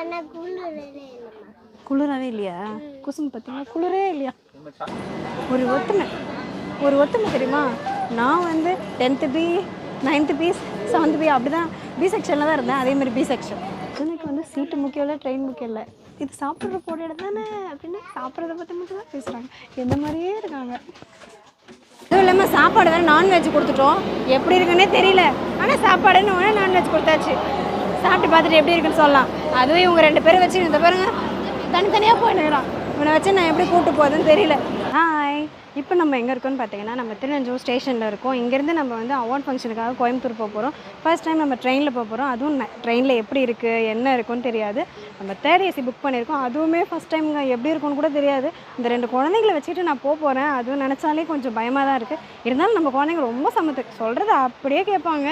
அண்ணா குளிரவே இல்லையா? குசும்பு பார்த்தீங்கன்னா குளிரே இல்லையா? ஒரு ஒத்துமை ஒரு ஒத்துமை தெரியுமா? நான் வந்து tenth B ninth B seventh B அப்படி தான் பி செக்ஷனில் தான் இருந்தேன். அதே மாதிரி பி செக்ஷன் எனக்கு வந்து சீட்டு முக்கியம் இல்லை ட்ரெயின் முக்கியம் இல்லை. இது சாப்பிட்ற போட இடம் தானே அப்படின்னு சாப்பிட்றத பற்றி மட்டும் தான் பேசுகிறாங்க எந்த மாதிரியே இருக்காங்க. அதுவும் இல்லாமல் சாப்பாடு வேறு நான்வெஜ் கொடுத்துட்டோம். எப்படி இருக்குன்னே தெரியல. ஆனால் சாப்பாடுன்னு உடனே நான்வெஜ் கொடுத்தாச்சு. சாப்பிட்டு பார்த்துட்டு எப்படி இருக்குன்னு சொல்லலாம். அதுவும் இவங்க ரெண்டு பேரும் வச்சு இந்த பாருங்க தனித்தனியாக போயிடுறான் இவனை வச்சு நான் எப்படி கூப்பிட்டு போகுதுன்னு தெரியல. ஹாய் இப்போ நம்ம எங்கே இருக்கோம்னு பார்த்தீங்கன்னா நம்ம திருநெஞ்சூர் ஸ்டேஷனில் இருக்கோம். இங்கேருந்து நம்ம வந்து அவார்ட் ஃபங்க்ஷனுக்காக கோயம்புத்தூர் போக போகிறோம் ஃபர்ஸ்ட் டைம் நம்ம ட்ரெயினில் போக போகிறோம் அதுவும் ட்ரெயினில் எப்படி இருக்குது என்ன இருக்குன்னு தெரியாது. நம்ம தேர்ட் ஏசி புக் பண்ணியிருக்கோம். அதுவுமே ஃபஸ்ட் டைம் எப்படி இருக்கும்னு கூட தெரியாது. இந்த ரெண்டு குழந்தைங்கள வச்சுக்கிட்டு நான் போக போகிறேன் அதுவும் நினச்சாலே கொஞ்சம் பயமாக தான் இருக்குது இருந்தாலும் நம்ம குழந்தைங்க ரொம்ப சமத்து சொல்கிறத அப்படியே கேட்பாங்க.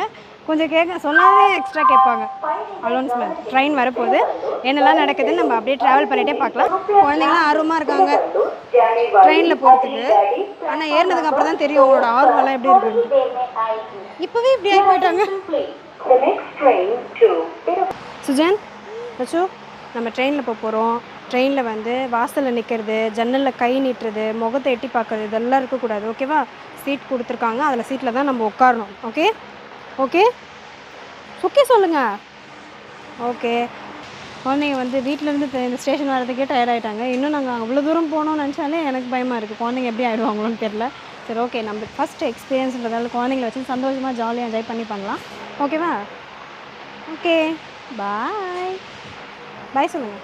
கொஞ்சம் கேட்க சொன்னாலே எக்ஸ்ட்ரா கேட்பாங்க. அலௌன்ஸ்மெண்ட் ட்ரெயின் வரப்போகுது. என்னெல்லாம் நடக்குதுன்னு நம்ம அப்படியே ட்ராவல் பண்ணிகிட்டே பார்க்கலாம். குழந்தைங்களாம் ஆர்வமாக இருக்காங்க. ட்ரெயினில் போகிறதுக்கு ஆனால் ஏறினதுக்கு அப்புறம் தான் தெரியும் அவங்களோட ஆர்வம்லாம் எப்படி இருக்கு. இப்போவே இப்படி ஆகி போயிட்டாங்க. சுஜன் ரச்சு நம்ம ட்ரெயினில் போக போகிறோம் ட்ரெயினில் வந்து வாசலில் நிற்கிறது ஜன்னலில் கை நீட்டுறது முகத்தை எட்டி பார்க்கறது இதெல்லாம் இருக்கக்கூடாது ஓகேவா சீட் கொடுத்துருக்காங்க. அதில் சீட்டில் தான் நம்ம உட்காரணும் ஓகே ஓகே ஓகே சொல்லுங்கள் ஓகே குழந்தைங்க வந்து வீட்டிலேருந்து இந்த ஸ்டேஷன் வரதுக்கே டயர்ட் ஆகிட்டாங்க இன்னும் நாங்கள் அவ்வளோ தூரம் போகணும்னு நினச்சாலே எனக்கு பயமாக இருக்குது குழந்தைங்க எப்படி ஆகிடுவாங்களோன்னு தெரில சரி ஓகே நம்ம ஃபஸ்ட் எக்ஸ்பீரியன்ஸ்ன்றதால குழந்தைங்கள வச்சு சந்தோஷமாக ஜாலியாக என்ஜாய் பண்ணி பண்ணலாம் ஓகேவா ஓகே பாய் பாய் சொல்லுங்கள்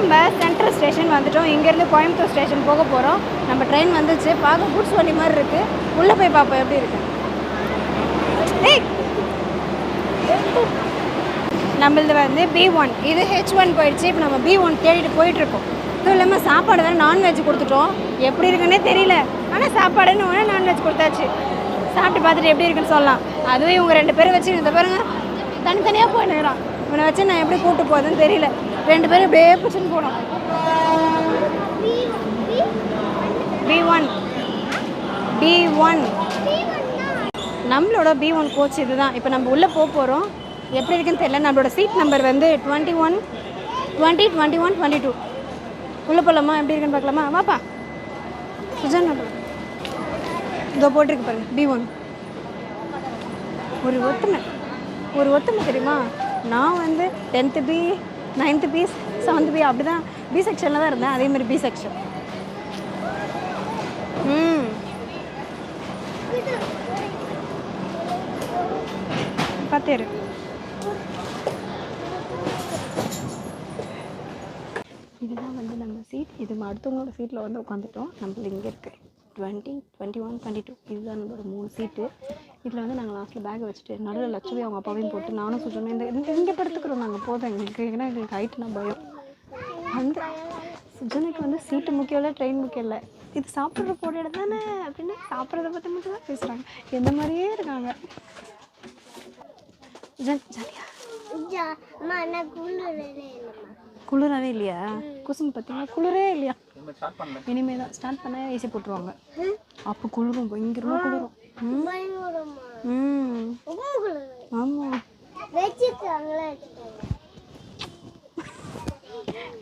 நம்ம சென்ட்ரல் ஸ்டேஷன் வந்துட்டோம். இங்கேருந்து கோயம்புத்தூர் ஸ்டேஷன் போக போகிறோம் நம்ம ட்ரெயின் வந்துச்சு. பார்க்க குட்ஸ் வண்டி மாதிரி இருக்குது உள்ளே போய் பார்ப்போம். எப்படி இருக்கு? ஏய்! நம்மளது வந்து பி ஒன் இது ஹெச் ஒன் போயிடுச்சு இப்போ நம்ம பி ஒன் தேடிட்டு போயிட்டுருக்கோம். அதுவும் இல்லாமல் சாப்பாடு வேறு நான்வெஜ் கொடுத்துட்டோம். எப்படி இருக்குன்னே தெரியல. ஆனால் சாப்பாடுன்னு ஒன்று நான்வெஜ் கொடுத்தாச்சு. சாப்பிட்டு பார்த்துட்டு எப்படி இருக்குன்னு சொல்லலாம். அதுவும் இவங்க ரெண்டு பேரும் வச்சு இந்த பாருங்க தனித்தனியாக போயிடுறான் இவனை வச்சு நான் எப்படி கூப்பிட்டு போகுதுன்னு தெரியல. ரெண்டு பேரும் இப்படியே பிடிச்சின்னு போனோம். பி ஒன் பி ஒன் நம்மளோட பி ஒன் கோச் இதுதான். இப்போ நம்ம உள்ளே போக போகிறோம் எப்படி இருக்குன்னு தெரியல. நம்மளோட சீட் நம்பர் வந்து twenty one twenty twenty one twenty two உள்ளே போகலாமா எப்படி இருக்குன்னு பார்க்கலாமா? வாப்பா. சுஜன் இதோ போட்டிருக்கு பாருங்க. பி ஒன் ஒரு ஒத்துமை ஒரு ஒத்துமை தெரியுமா? நான் வந்து tenth B ninth B seventh B அப்படி தான் பி செக்ஷனில் தான் இருந்தேன். அதே மாதிரி பி செக்ஷன் ம். பார்த்தேரு இதுதான் வந்து நம்ம சீட் இது அடுத்தவங்களோட சீட்டில் வந்து உட்காந்துட்டோம் நம்மள இங்கே இருக்குது twenty twenty one twenty two இதுதான் நம்மளோட மூணு சீட்டு இதில் வந்து நாங்கள் லாஸ்ட்டில் பேக் வச்சுட்டு நடுவில் லட்சுமி அவங்க அப்பாவையும் போட்டு நானும் சுற்றணும் இந்த இங்கே படுத்துக்கிறோம் நாங்கள் போதும். எங்களுக்கு ஏன்னா எங்களுக்கு ஹைட்டுனா பயம். வந்து சுஜனுக்கு வந்து சீட்டு முக்கியம் இல்லை ட்ரெயின் முக்கியம் இல்லை. இது சாப்பிட்ற போட இடம் தானே அப்படின்னு சாப்பிட்றத பற்றி மட்டும் தான் பேசுகிறாங்க எந்த மாதிரியே இருக்காங்க. ஜன் ஜாலியா? குளிராவே இல்லையா கொசுங்க பார்த்தீங்கன்னா குளிரே இல்லையா? இனிமே தான் ஸ்டார்ட் பண்ண ஏசி போட்டுருவாங்க. அப்போ குளிரும் பயங்கரமாக குளிரும். ம். ஆமாம்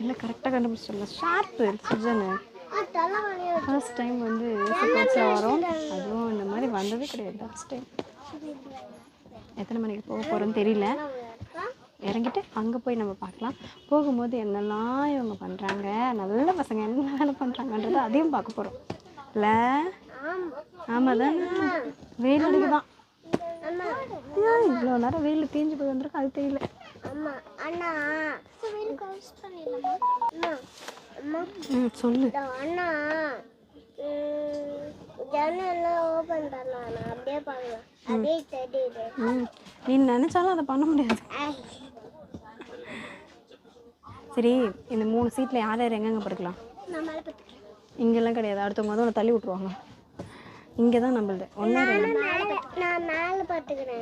இல்லை கரெக்டாக கண்டுபிடிச்சிடல ஷார்ப்பு சுஜனு ஃபர்ஸ்ட் டைம் வந்து ஏசி வரும். அதுவும் இந்த மாதிரி வந்ததே கிடையாது. ஃபர்ஸ்ட் டைம் எத்தனை மணிக்கு போக போகிறோன்னு தெரியல. இறங்கிட்டு அங்கே போய் நம்ம பார்க்கலாம். போகும்போது என்னெல்லாம் இவங்க பண்ணுறாங்க நல்ல பசங்க. என்ன வேலை பண்ணுறாங்கன்றத அதையும் பார்க்க போகிறோம் இல்லை? ஆமாம் தானே வெயில் அடிக்குதான். அம்மா ஏன் இவ்வளோ நேரம் வெயில் தீஞ்சு போய் வந்திருக்கு? அது தெரியல. ம் சொல்லு. அண்ணா ம், ஜன்னல்லாம் ஓப்பன் பண்ணலாம் நான் அப்படியே பார்க்கலாம் அப்படியே தெரியுது ம் நீ நினச்சாலும் அதை பண்ண முடியாது. சரி இந்த மூணு சீட்டில் யார் யார் எங்கெங்கே படுக்கலாம்? இங்கெல்லாம் கிடையாது. அடுத்தவங்க வந்து உன்னை தள்ளி விட்ருவாங்க இங்கே தான் நம்மளுது ஒன்றே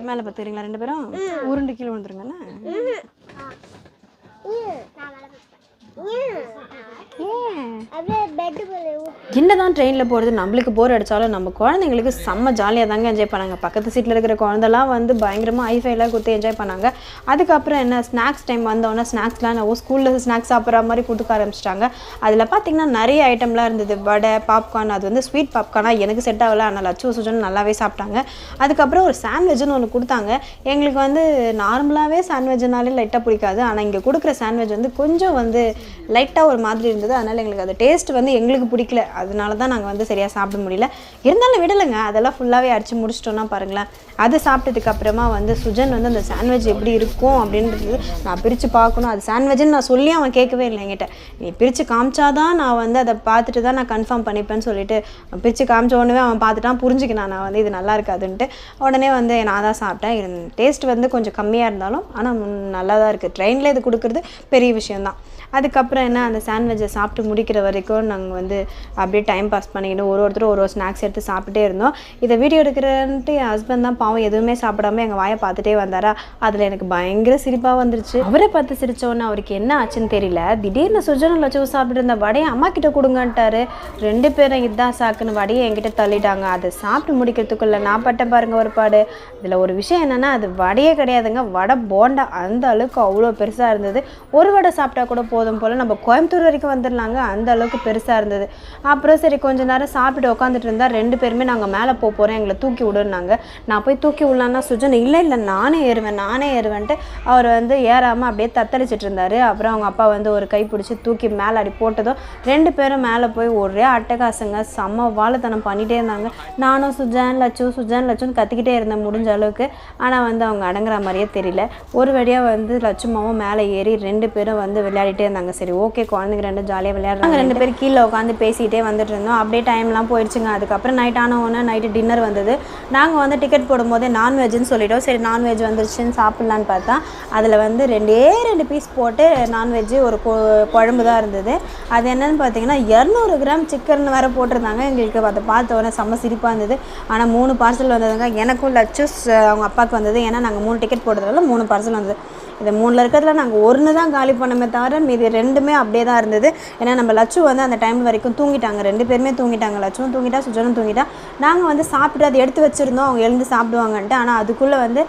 மேலே பார்த்துக்கிறீங்களா ரெண்டு பேரும்? உருண்டு கீழே வந்துருங்கண்ணா என்னதான் ட்ரெயினில் போகிறது நம்மளுக்கு போர் அடித்தாலும் நம்ம குழந்தைங்களுக்கு செம்ம ஜாலியாக தாங்க என்ஜாய் பண்ணாங்க. பக்கத்து சீட்டில் இருக்கிற குழந்தெல்லாம் வந்து பயங்கரமாக ஐஃபைலாம் கொடுத்து என்ஜாய் பண்ணாங்க. அதுக்கப்புறம் என்ன ஸ்நாக்ஸ் டைம் வந்தோடனே ஸ்நாக்ஸ்லாம் நான் ஸ்கூலில் ஸ்நாக்ஸ் சாப்பிட்ற மாதிரி கொடுக்க ஆரம்பிச்சிட்டாங்க. அதில் பார்த்திங்கன்னா நிறைய ஐட்டம்லாம் இருந்தது. வடை பாப்கார்ன் அது வந்து ஸ்வீட் பாப்கார்னாக எனக்கு செட் ஆகல. ஆனால் லட்சு சுஜன் நல்லாவே சாப்பிட்டாங்க. அதுக்கப்புறம் ஒரு சாண்ட்விஜ்னு ஒன்று கொடுத்தாங்க. எங்களுக்கு வந்து நார்மலாகவே சாண்ட்விஜ்னாலே லைட்டாக பிடிக்காது. ஆனால் இங்கே கொடுக்குற சாண்ட்விச் வந்து கொஞ்சம் வந்து லைட்டாக ஒரு மாதிரி இருந்தது. அதனால் எங்களுக்கு அது டேஸ்ட் வந்து எங்களுக்கு பிடிக்கல. அதனால தான் நாங்கள் வந்து சரியாக சாப்பிட முடியல. இருந்தாலும் விடலைங்க. அதெல்லாம் ஃபுல்லாகவே அடித்து முடிச்சிட்டோன்னா பாருங்களேன். அது சாப்பிட்டதுக்கு அப்புறமா வந்து சுஜன் வந்து அந்த சாண்ட்விச் எப்படி இருக்கும் அப்படின்றது நான் பிரித்து பார்க்கணும். அது சாண்ட்விச்னு நான் சொல்லி அவன் கேட்கவே இல்லை என்கிட்ட. நீ பிரித்து காமிச்சாதான் நான் வந்து அதை பார்த்துட்டு தான் நான் கன்ஃபார்ம் பண்ணிப்பேன்னு சொல்லிட்டு பிரித்து காமிச்ச உடனே அவன் பார்த்துட்டான். புரிஞ்சுக்கினான். நான் வந்து இது நல்லா இருக்காதுன்ட்டு உடனே வந்து நான் தான் சாப்பிட்டேன். டேஸ்ட் வந்து கொஞ்சம் கம்மியாக இருந்தாலும் ஆனால் நல்லா தான் இருக்குது ட்ரெயினில் இது கொடுக்குறது பெரிய விஷயம்தான். அதுக்கப்புறம் என்ன அந்த சாண்ட்விச்சை சாப்பிட்டு முடிக்கிற வரைக்கும் நாங்கள் வந்து அப்படியே டைம் பாஸ் பண்ணிக்கிட்டு ஒரு ஒருத்தரும் ஒரு ஒரு ஸ்நாக்ஸ் எடுத்து சாப்பிட்டே இருந்தோம். இதை வீடியோ எடுக்கிறன்ட்டு என் ஹஸ்பண்ட் தான் பாவம் எதுவுமே சாப்பிடாம எங்கள் வாயை பார்த்துட்டே வந்தாரா? அதில் எனக்கு பயங்கர சிரிப்பாக வந்துருச்சு. அவரை பார்த்து சிரிச்சோன்னே அவருக்கு என்ன ஆச்சுன்னு தெரியல. திடீர்னு சுஜனில் வச்சு சாப்பிட்டு இருந்த வடையை அம்மா கிட்ட கொடுங்கன்ட்டாரு. ரெண்டு பேரும் இதான் சாக்குன்னு வடையை என்கிட்ட தள்ளிட்டாங்க. அதை சாப்பிட்டு முடிக்கிறதுக்குள்ள நான் பட்ட பாருங்க ஒரு பாடு. இதில் ஒரு விஷயம் என்னன்னா அது வடையே கிடையாதுங்க. வடை போண்டா அந்த அளவுக்கு அவ்வளோ பெருசாக இருந்தது. ஒரு வடை சாப்பிட்டா கூட போதும் போல் நம்ம கோயம்புத்தூர் வரைக்கும் வந்துடலாங்க. அந்த அளவுக்கு பெருசாக இருந்தது. அப்புறம் சரி கொஞ்ச நேரம் சாப்பிட்டு உட்காந்துட்டு இருந்தால் ரெண்டு பேருமே நாங்கள் மேலே போக போகிறோம் எங்களை தூக்கி விடுனாங்க நான் போய் தூக்கி விடலான்னா சுஜன் இல்லை இல்லை நானே ஏறுவேன் நானே ஏறுவேன்ட்டு அவர் வந்து ஏறாமல் அப்படியே தத்தளிச்சிட்டு இருந்தாரு. அப்புறம் அவங்க அப்பா வந்து ஒரு கை பிடிச்சி தூக்கி மேலே அடி போட்டதும் ரெண்டு பேரும் மேலே போய் ஒரே அட்டகாசங்க செம்ம வாழைத்தனம் பண்ணிகிட்டே இருந்தாங்க. நானும் சுஜான் லட்சு சுஜான் லட்சுன்னு கற்றுக்கிட்டே இருந்தேன் முடிஞ்ச அளவுக்கு. ஆனால் வந்து அவங்க அடங்குற மாதிரியே தெரியல. ஒரு வழியாக வந்து லட்சுமாவும் மேலே ஏறி ரெண்டு பேரும் வந்து விளையாடிட்டே இருந்தாங்க. சரி ஓகே குழந்தைங்க ரெண்டு ஜாலியாக விளையாடுறாங்க. ரெண்டு பேர் கீழே உட்காந்து பேசிகிட்டே வந்துட்டு இருந்தோம். அப்படியே டைம்லாம் போயிடுச்சுங்க. அதுக்கப்புறம் நைட் ஆன உடனே நைட்டு டின்னர் வந்தது. நாங்கள் வந்து டிக்கெட் போடும்போதே நான்வெஜ்னு சொல்லிட்டோம். சரி நான்வெஜ் வந்துருச்சுன்னு சாப்பிட்லான்னு பார்த்தா அதில் வந்து ரெண்டே ரெண்டு பீஸ் போட்டு நான்வெஜ்ஜு ஒரு கொ குழம்பு தான் இருந்தது. அது என்னன்னு பார்த்தீங்கன்னா இரநூறு கிராம் சிக்கன் வேறு போட்டிருந்தாங்க. எங்களுக்கு அதை பார்த்த உடனே செம்ம சிரிப்பாக இருந்தது. ஆனால் மூணு பார்சல் வந்ததுங்க. எனக்கும் லட்சஸ் அவங்க அப்பாவுக்கு வந்தது. ஏன்னா நாங்கள் மூணு டிக்கெட் போட்டதால மூணு பார்சல் வந்தது. இந்த மூணில் இருக்கிறதுல நாங்கள் ஒன்று தான் காலி பண்ணமே தவிர மீதி ரெண்டுமே அப்படியே தான் இருந்தது. ஏன்னா நம்ம லட்சு வந்து அந்த டைம் வரைக்கும் தூங்கிட்டாங்க. ரெண்டு பேருமே தூங்கிட்டாங்க. லட்சும் தூங்கிட்டா சுஜனும் தூங்கிட்டா. நாங்கள் வந்து சாப்பிட்டு அதை எடுத்து வச்சுருந்தோம். அவங்க எழுந்து சாப்பிடுவாங்கன்ட்டு. ஆனால் அதுக்குள்ளே வந்து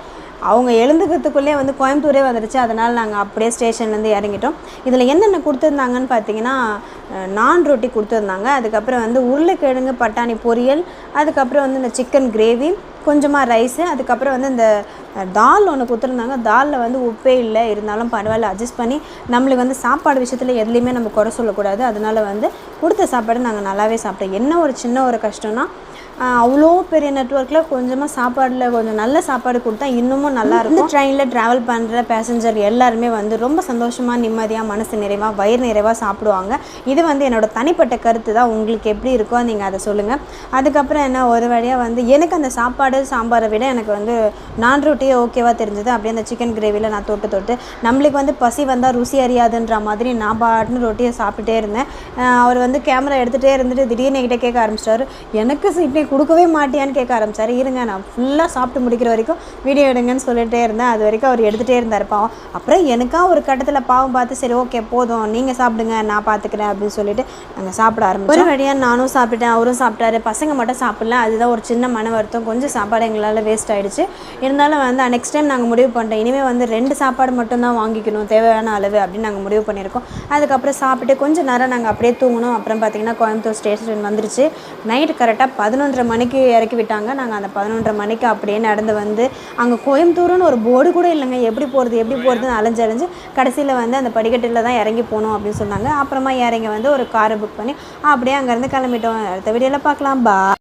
அவங்க எழுந்துக்கிறதுக்குள்ளே வந்து கோயம்புத்தூரே வந்துருச்சு. அதனால் நாங்கள் அப்படியே ஸ்டேஷன்லேருந்து இறங்கிட்டோம். இதில் என்னென்ன கொடுத்துருந்தாங்கன்னு பார்த்தீங்கன்னா நான் ரொட்டி கொடுத்துருந்தாங்க. அதுக்கப்புறம் வந்து உருளைக்கிழங்கு பட்டாணி பொரியல். அதுக்கப்புறம் வந்து இந்த சிக்கன் கிரேவி கொஞ்சமாக ரைஸு அதுக்கப்புறம் வந்து இந்த தால் ஒன்று கொடுத்துருந்தாங்க. தாலில் வந்து உப்பே இல்லை. இருந்தாலும் பரவாயில்ல. அட்ஜஸ்ட் பண்ணி நம்மளுக்கு வந்து சாப்பாடு விஷயத்தில் எதுலேயுமே நம்ம குறை சொல்லக்கூடாது. அதனால வந்து கொடுத்த சாப்பாடு நாங்கள் நல்லாவே சாப்பிட்டோம். என்ன ஒரு சின்ன ஒரு கஷ்டம்னா அவ்வளோ பெரிய நெட்ஒர்க்கில் கொஞ்சமாக சாப்பாடில் கொஞ்சம் நல்ல சாப்பாடு கொடுத்தா இன்னமும் நல்லா இருக்கும். ட்ரெயினில் ட்ராவல் பண்ணுற பேசஞ்சர் எல்லாருமே வந்து ரொம்ப சந்தோஷமாக நிம்மதியாக மனசு நிறைவாக வயிறு நிறைவாக சாப்பிடுவாங்க. இது வந்து என்னோட தனிப்பட்ட கருத்து தான். உங்களுக்கு எப்படி இருக்கோ நீங்கள் அதை சொல்லுங்கள் அதுக்கப்புறம் என்ன ஒரு வழியாக வந்து எனக்கு அந்த சாப்பாடு சாம்பாரை விட எனக்கு வந்து நான் ரொட்டியே ஓகேவா தெரிஞ்சது. அப்படியே அந்த சிக்கன் கிரேவியில் நான் தொட்டு தொட்டு. நம்மளுக்கு வந்து பசி வந்தால் ருசி அறியாதுன்ற மாதிரி நான் பாட்டுன்னு ரொட்டியை சாப்பிட்டுட்டே இருந்தேன். அவர் வந்து கேமரா எடுத்துகிட்டே இருந்துட்டு திடீர்னு என்கிட்ட கேட்க ஆரம்பிச்சிட்டாரு. எனக்கு சீட்டை கொடுக்கவே மாட்டியான்னு கேட்க ஆரம்பிச்சாரு. இருங்க நான் ஃபுல்லாக சாப்பிட்டு முடிக்கிற வரைக்கும் வீடியோ எடுங்கன்னு சொல்லிட்டே இருந்தேன். அது வரைக்கும் அவர் எடுத்துகிட்டே இருந்தார் பாவம். அப்புறம் எனக்கா ஒரு கட்டத்தில் பாவம் பார்த்து சரி ஓகே போதும். நீங்கள் சாப்பிடுங்க நான் பார்த்துக்கிறேன் அப்படின்னு சொல்லிட்டு நாங்கள் சாப்பிட ஆரம்பிச்சோம். ஒரு வழியாக நானும் சாப்பிட்டேன் அவரும் சாப்பிட்டாரு. பசங்க மட்டும் சாப்பிடல. அதுதான் ஒரு சின்ன மன வருத்தம். கொஞ்சம் சாப்பாடு எங்களால் வேஸ்ட் ஆகிடுச்சு இருந்தாலும் வந்து நெக்ஸ்ட் டைம் நாங்கள் முடிவு பண்ணுறோம் இனிமேல் வந்து ரெண்டு சாப்பாடு மட்டும்தான் வாங்கிக்கணும். தேவையான அளவு அப்படின்னு நாங்கள் முடிவு பண்ணியிருக்கோம். அதுக்கப்புறம் சாப்பிட்டு கொஞ்சம் நேரம் நாங்கள் அப்படியே தூங்கணும் அப்புறம் பார்த்தீங்கன்னா கோயம்புத்தூர் ஸ்டேஷன் வந்துருச்சு. நைட்டு கரெக்டாக பதினொன்றரை மணிக்கு இறக்கி விட்டாங்க. நாங்கள் அந்த பதினொன்றரை மணிக்கு அப்படியே நடந்து வந்து அங்கே கோயம்புத்தூர்னு ஒரு போர்டு கூட இல்லைங்க. எப்படி போகிறது எப்படி போகிறதுன்னு அலைஞ்சு அலைஞ்சு கடைசியில் வந்து அந்த படிக்கட்டில் தான் இறங்கி போகணும் அப்படின்னு சொன்னாங்க. அப்புறமா இறங்கி வந்து ஒரு காரை புக் பண்ணி அப்படியே அங்கேருந்து கிளம்பிட்டோம். அடுத்த வீடியோவில் பார்க்கலாம் பா